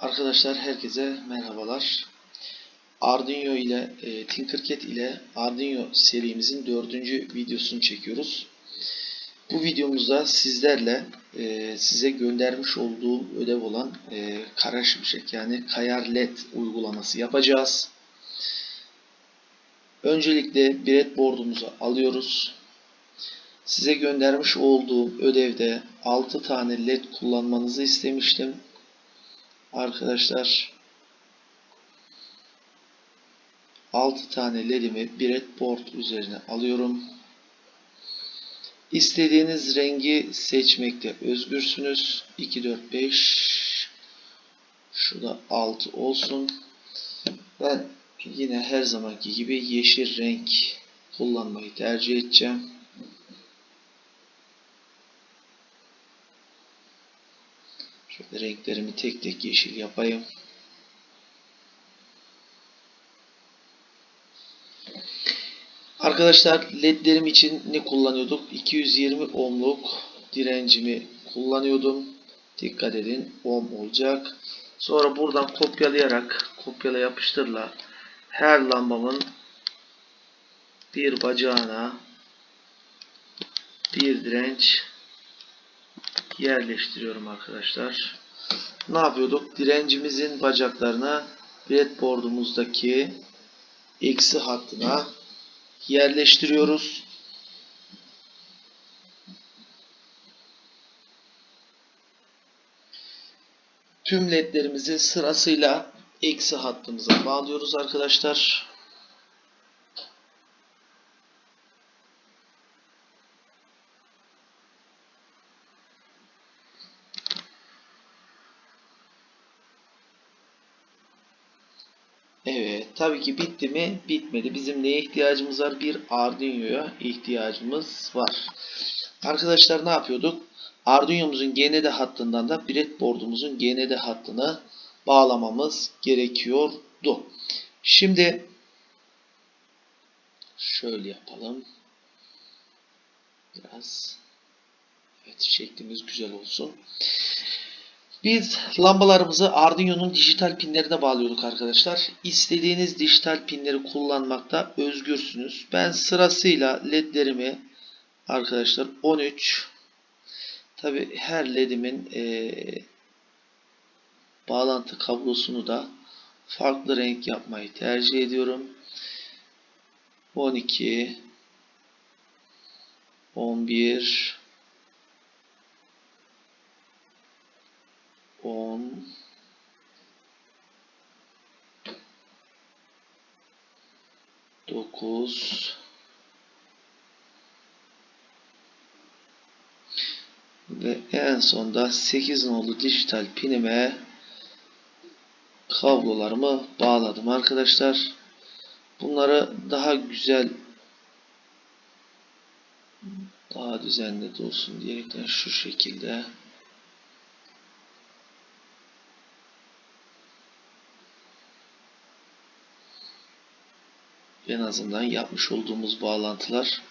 Arkadaşlar herkese merhabalar. Arduino ile e, Tinkercad ile Arduino serimizin dördüncü videosunu çekiyoruz. Bu videomuzda sizlerle e, size göndermiş olduğum ödev olan e, kara şimşek yani kayar led uygulaması yapacağız. Öncelikle breadboard'umuzu alıyoruz. Size göndermiş olduğum ödevde 6 tane led kullanmanızı istemiştim. Arkadaşlar 6 tane ledimi breadboard üzerine alıyorum. İstediğiniz rengi seçmekte özgürsünüz. 2, 4, 5 Şurada 6 olsun. Ben yine her zamanki gibi yeşil renk kullanmayı tercih edeceğim. Şöyle renklerimi tek tek yeşil yapayım. Arkadaşlar ledlerim için ne kullanıyorduk? 220 ohmluk direncimi kullanıyordum. Dikkat edin ohm olacak. Sonra buradan kopyalayarak kopyala yapıştırla her lambamın bir bacağına bir direnç yerleştiriyorum arkadaşlar. Ne yapıyorduk? Direncimizin bacaklarına breadboard'umuzdaki eksi hattına yerleştiriyoruz. Tüm ledlerimizi sırasıyla eksi hattımıza bağlıyoruz arkadaşlar. Evet, tabii ki bitti mi? Bitmedi. Bizim neye ihtiyacımız var? Bir Arduino'ya ihtiyacımız var. Arkadaşlar ne yapıyorduk? Arduino'muzun GND hattından da breadboard'umuzun GND hattını bağlamamız gerekiyordu. Şimdi şöyle yapalım. Biraz evet şeklimiz güzel olsun. Biz lambalarımızı Arduino'nun dijital pinlerine bağlıyorduk arkadaşlar. İstediğiniz dijital pinleri kullanmakta özgürsünüz. Ben sırasıyla ledlerimi arkadaşlar 13 tabi her ledimin e, bağlantı kablosunu da farklı renk yapmayı tercih ediyorum. 12 11 10 9 ve en sonda 8 nolu dijital pinime kablolarımı bağladım arkadaşlar. Bunları daha güzel daha düzenli dursun diyerekten şu şekilde en azından yapmış olduğumuz bağlantılar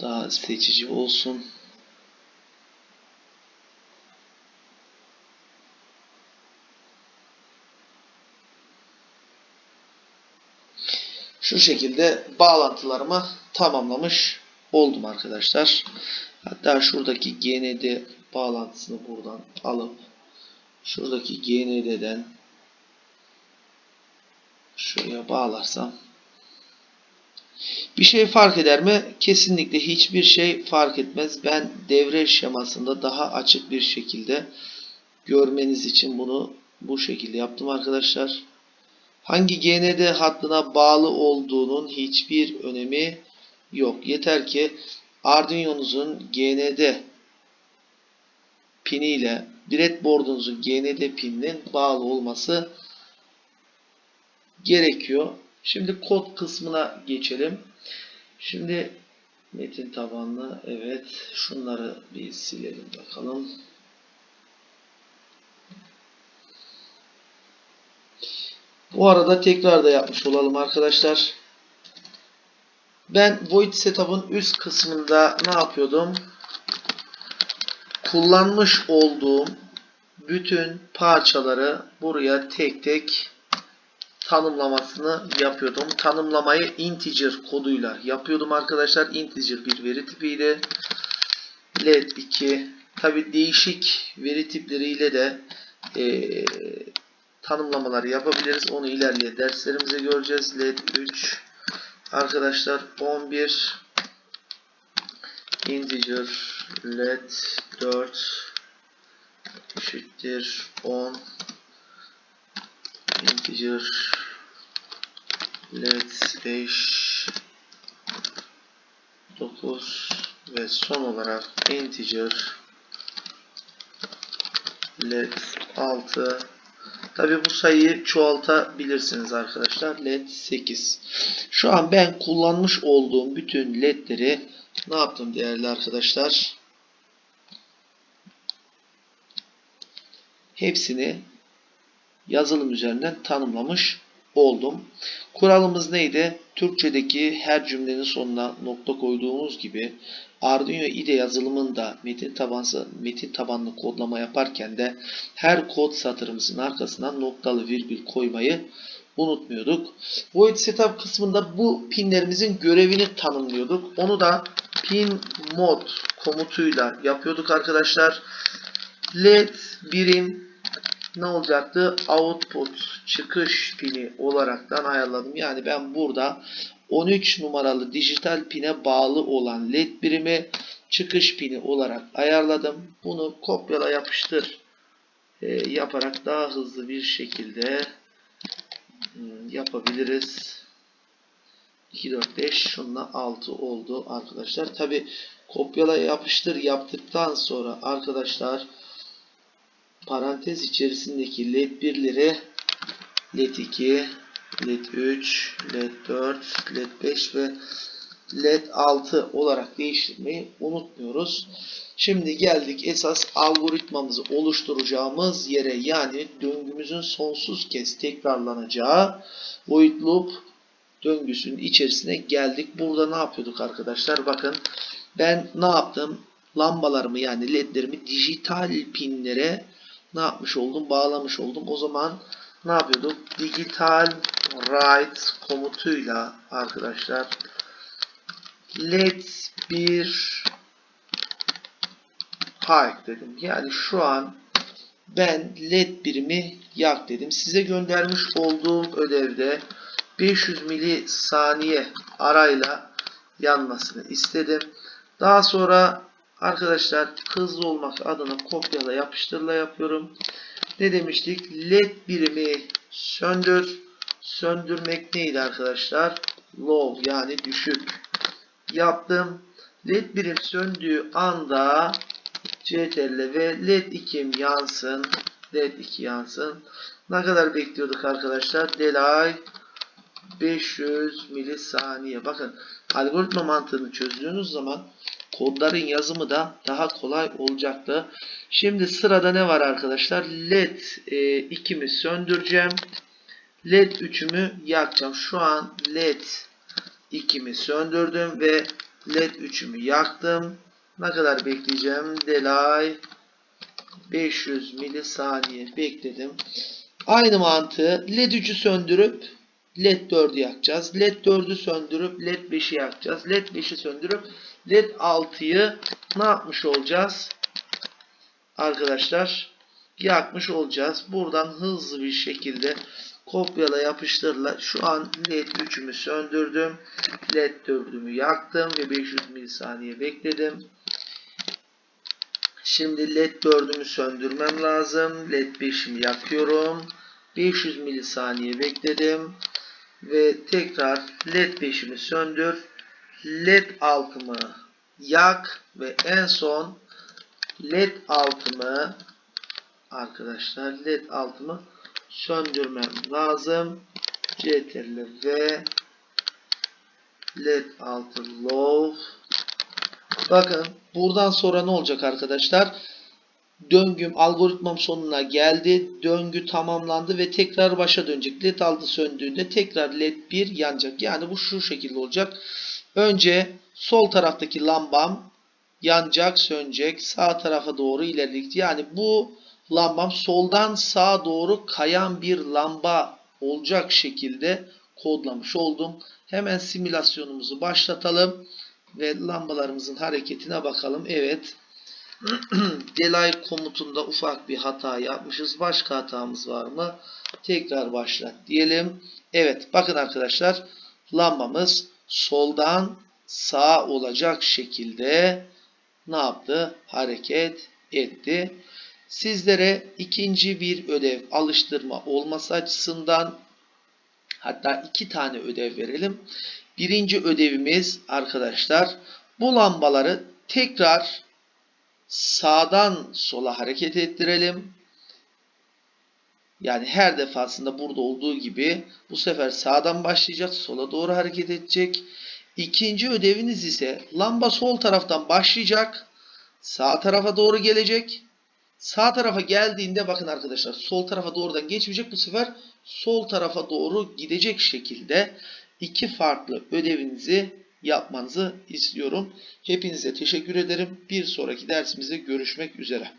daha seçici olsun. Şu şekilde bağlantılarımı tamamlamış oldum arkadaşlar. Hatta şuradaki GND bağlantısını buradan alıp şuradaki GND'den şuraya bağlarsam bir şey fark eder mi? Kesinlikle hiçbir şey fark etmez. Ben devre şemasında daha açık bir şekilde görmeniz için bunu bu şekilde yaptım arkadaşlar. Hangi GND hattına bağlı olduğunun hiçbir önemi yok. Yeter ki Arduino'nuzun GND pini ile breadboard'unuzun GND pininin bağlı olması gerekiyor. Şimdi kod kısmına geçelim. Şimdi metin tabanlı evet şunları bir silelim bakalım. Bu arada tekrar da yapmış olalım arkadaşlar. Ben void setup'ın üst kısmında ne yapıyordum? Kullanmış olduğum bütün parçaları buraya tek tek tanımlamasını yapıyordum. Tanımlamayı integer koduyla yapıyordum arkadaşlar. Integer bir veri tipiydi. LED 2 tabi değişik veri tipleriyle de eee, tanımlamalar yapabiliriz. Onu ilerleyen derslerimizde göreceğiz. LED 3 arkadaşlar 11 integer LED 4 eşittir 10 integer let 5 9 ve son olarak integer let 6 Tabi bu sayıyı çoğaltabilirsiniz arkadaşlar. LED 8. Şu an ben kullanmış olduğum bütün ledleri ne yaptım değerli arkadaşlar? Hepsini yazılım üzerinden tanımlamış oldum. Kuralımız neydi? Türkçedeki her cümlenin sonuna nokta koyduğumuz gibi Arduino IDE yazılımında metin tabansı metin tabanlı kodlama yaparken de her kod satırımızın arkasına noktalı virgül koymayı unutmuyorduk. Void setup kısmında bu pinlerimizin görevini tanımlıyorduk. Onu da pin mod komutuyla yapıyorduk arkadaşlar. LED birim ne olacaktı? Output çıkış pini olaraktan ayarladım. Yani ben burada 13 numaralı dijital pine bağlı olan led birimi çıkış pini olarak ayarladım. Bunu kopyala yapıştır e, yaparak daha hızlı bir şekilde hmm, yapabiliriz. 2, 4, 5 şunla 6 oldu arkadaşlar. Tabi kopyala yapıştır yaptıktan sonra arkadaşlar parantez içerisindeki led 1'leri led 2 led 3 led 4 led 5 ve led 6 olarak değiştirmeyi unutmuyoruz. Şimdi geldik esas algoritmamızı oluşturacağımız yere yani döngümüzün sonsuz kez tekrarlanacağı void loop döngüsünün içerisine geldik. Burada ne yapıyorduk arkadaşlar? Bakın ben ne yaptım? Lambalarımı yani ledlerimi dijital pinlere ne yapmış oldum? Bağlamış oldum. O zaman ne yapıyorduk? Digital write komutuyla arkadaşlar let bir hike dedim. Yani şu an ben led birimi yak dedim. Size göndermiş olduğum ödevde 500 milisaniye arayla yanmasını istedim. Daha sonra arkadaşlar hızlı olmak adına kopyala yapıştırla yapıyorum. Ne demiştik? LED birimi söndür. Söndürmek neydi arkadaşlar? Low yani düşük. Yaptım. LED birim söndüğü anda CTRL ve LED 2'm yansın. LED 2 yansın. Ne kadar bekliyorduk arkadaşlar? Delay 500 milisaniye. Bakın algoritma mantığını çözdüğünüz zaman kodların yazımı da daha kolay olacaktı. Şimdi sırada ne var arkadaşlar? LED e, 2'mi söndüreceğim. LED 3'ümü yakacağım. Şu an LED 2'mi söndürdüm ve LED 3'ümü yaktım. Ne kadar bekleyeceğim? Delay 500 milisaniye bekledim. Aynı mantığı LED 3'ü söndürüp LED 4'ü yakacağız. LED 4'ü söndürüp LED 5'i yakacağız. LED 5'i söndürüp LED 6'yı ne yapmış olacağız? Arkadaşlar yakmış olacağız. Buradan hızlı bir şekilde kopyala yapıştırla. Şu an LED 3'ümü söndürdüm. LED 4'ümü yaktım ve 500 milisaniye bekledim. Şimdi LED 4'ümü söndürmem lazım. LED 5'imi yakıyorum. 500 milisaniye bekledim. Ve tekrar LED 5'imi söndür. LED altımı yak ve en son LED altımı arkadaşlar LED altımı söndürmem lazım. CTRL ve LED altı low Bakın buradan sonra ne olacak arkadaşlar? Döngüm algoritmam sonuna geldi. Döngü tamamlandı ve tekrar başa dönecek. LED altı söndüğünde tekrar LED 1 yanacak. Yani bu şu şekilde olacak. Önce sol taraftaki lambam yanacak, sönecek. Sağ tarafa doğru ilerleyecek. Yani bu lambam soldan sağa doğru kayan bir lamba olacak şekilde kodlamış oldum. Hemen simülasyonumuzu başlatalım ve lambalarımızın hareketine bakalım. Evet. Delay komutunda ufak bir hata yapmışız. Başka hatamız var mı? Tekrar başlat diyelim. Evet bakın arkadaşlar lambamız soldan sağa olacak şekilde ne yaptı? Hareket etti. Sizlere ikinci bir ödev alıştırma olması açısından hatta iki tane ödev verelim. Birinci ödevimiz arkadaşlar bu lambaları tekrar sağdan sola hareket ettirelim. Yani her defasında burada olduğu gibi bu sefer sağdan başlayacak, sola doğru hareket edecek. İkinci ödeviniz ise lamba sol taraftan başlayacak, sağ tarafa doğru gelecek. Sağ tarafa geldiğinde bakın arkadaşlar sol tarafa doğrudan geçmeyecek bu sefer sol tarafa doğru gidecek şekilde iki farklı ödevinizi yapmanızı istiyorum. Hepinize teşekkür ederim. Bir sonraki dersimizde görüşmek üzere.